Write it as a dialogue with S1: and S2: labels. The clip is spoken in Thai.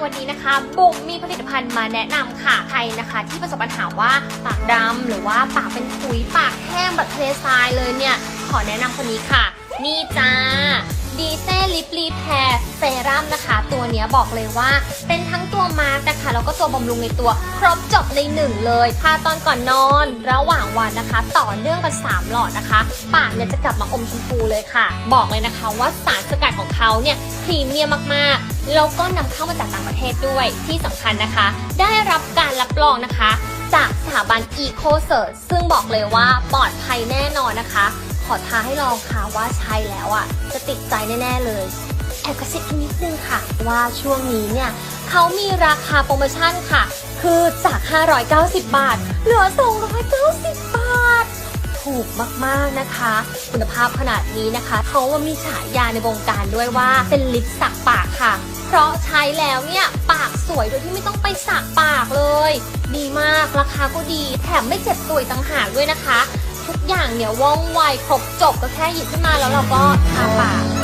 S1: บุ๋มมีผลิตภัณฑ์มาแนะนำค่ะใครนะคะ ที่ประสบปัญหาว่าปากดำหรือว่าปากเป็นขุยปากแห้งแบบเทรายเลยเนี่ย ขอแนะนำคนนี้ค่ะ นี่จ้าดีเซลิปรีแพร์เซรั่มนะคะ ตัวเนี้ยบอกเลยว่า เป็นทั้งตัวมาร์กนะคะแล้วก็ตัวบำรุงในตัว ครบจบในหนึ่งเลยทาตอนก่อนนอน ระหว่างวันนะคะ ต่อเนื่องกัน 3 หลอดนะคะ ปากเนี่ยจะกลับมาอมชมพูเลยค่ะ บอกเลยนะคะว่าสารสกัดของเขาเนี่ยพรีเมียมมากๆแล้วก็นำเข้ามาจากต่างประเทศด้วยที่สำคัญนะคะ ได้รับการรับรองนะคะจากสถาบัน Eco Search ซึ่งบอกเลยว่าปลอดภัยแน่นอนนะคะ ขอท้าให้ลองค่ะว่าใช้แล้วอะ จะติดใจแน่ ๆ เลยแอบกระซิบอีกนิด นึงค่ะ ว่าช่วงนี้เนี่ยเขามีราคาโปรโมชั่นค่ะ คือจาก 590 บาท เหลือ 290 บาท ถูกมากๆนะคะ คุณภาพขนาดนี้นะคะ เขาว่ามีฉายาในวงการด้วยว่าเป็นลิปสักปากค่ะ เพราะใช้แล้วเนี่ย ปากสวยโดยที่ไม่ต้องไปสักปากเลย ดีมากราคาก็ดี แถมไม่เจ็บตัวต่างหากด้วยนะคะ ทุกอย่างเนี่ยว่องไวครบจบก็แค่หยิบขึ้นมาแล้วเราก็ทาปาก